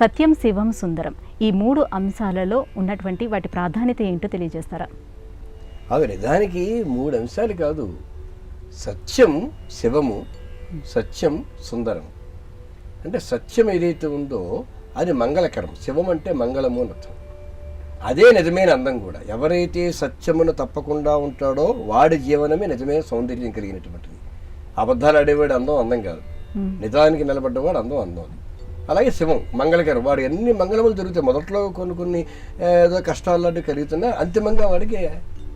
సత్యం శివం సుందరం ఈ మూడు అంశాలలో ఉన్నటువంటి వాటి ప్రాధాన్యత ఏంటో తెలియజేస్తారా? అవి నిజానికి మూడు అంశాలు కాదు. సత్యం శివము సత్యం సుందరం. అంటే సత్యం ఏదైతే ఉందో అది మంగళకరం. శివం అంటే మంగళము అని అర్థం. అదే నిజమైన అందం కూడా. ఎవరైతే సత్యమును తప్పకుండా ఉంటాడో వాడి జీవనమే నిజమైన సౌందర్యం కలిగినటువంటిది. అబద్ధాలు ఆడేవాడు అందం అందం కాదు. నిజానికి నిలబడ్డవాడు అందం అందం అది అలాగే శివం మంగళకరం వాడు ఎన్ని మంగళములు జరుగుతాయి మొదట్లో కొన్ని కొన్ని ఏదో కష్టాలు లాంటివి కలుగుతున్నా అంతిమంగా వాడికి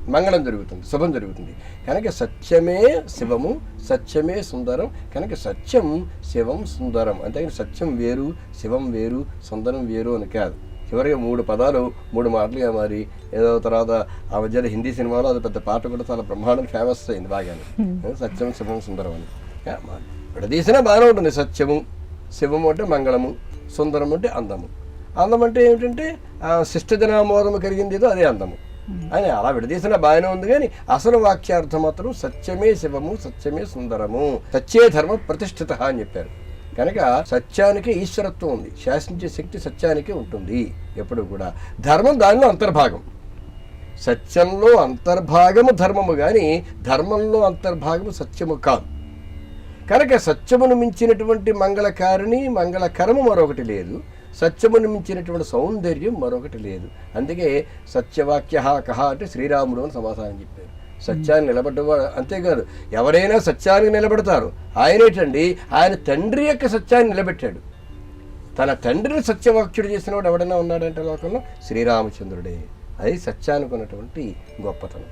మంగళం జరుగుతుంది శుభం జరుగుతుంది. కనుక సత్యమే శివము సత్యమే సుందరం కనుక సత్యం శివం సుందరం. అంతేగాని సత్యం వేరు శివం వేరు సుందరం వేరు అని కాదు. చివరిగా మూడు పదాలు మూడు మాటలుగా మారి ఏదో తర్వాత ఆ మధ్యలో హిందీ సినిమాలో అది పెద్ద పాట కూడా చాలా బ్రహ్మాండం ఫేమస్ అయింది బాగానే. సత్యం శివం సుందరం అని. మా- విడదీసినా బాగానే ఉంటుంది సత్యము. శివము అంటే మంగళము సుందరం అంటే అందము. అందం అంటే ఏమిటంటే శిష్ట శిష్టజనామోదము కలిగింది ఏదో అదే అందము. అని అలా విడదీసిన బాగానే ఉంది కానీ అసలు వాక్యార్థం మాత్రం సత్యమే శివము సత్యమే సుందరము సత్యే ధర్మ ప్రతిష్ఠిత అని చెప్పారు. కనుక సత్యానికి ఈశ్వరత్వం ఉంది శాసించే శక్తి సత్యానికి ఉంటుంది ఎప్పుడు కూడా. ధర్మం దానిలో అంతర్భాగం. సత్యంలో అంతర్భాగము ధర్మము కానీ ధర్మంలో అంతర్భాగము సత్యము కాదు. కనుక సత్యమును మించినటువంటి మంగళకారిణి మంగళకరము మరొకటి లేదు. సత్యమును మించినటువంటి సౌందర్యం మరొకటి లేదు. అందుకే సత్యవాక్య కహ అంటే శ్రీరాముడు అని సమాధానం చెప్పారు. సత్యాన్ని నిలబడ్డవాడు అంతేకాదు ఎవరైనా సత్యానికి నిలబడతారు. ఆయనేటండి ఆయన తండ్రి యొక్క సత్యాన్ని నిలబెట్టాడు. తన తండ్రిని సత్యవాక్యుడు చేసిన వాడు ఎవడైనా ఉన్నాడంటే లోకంలో? శ్రీరామచంద్రుడే. అది సత్యానికి ఉన్నటువంటి గొప్పతనం.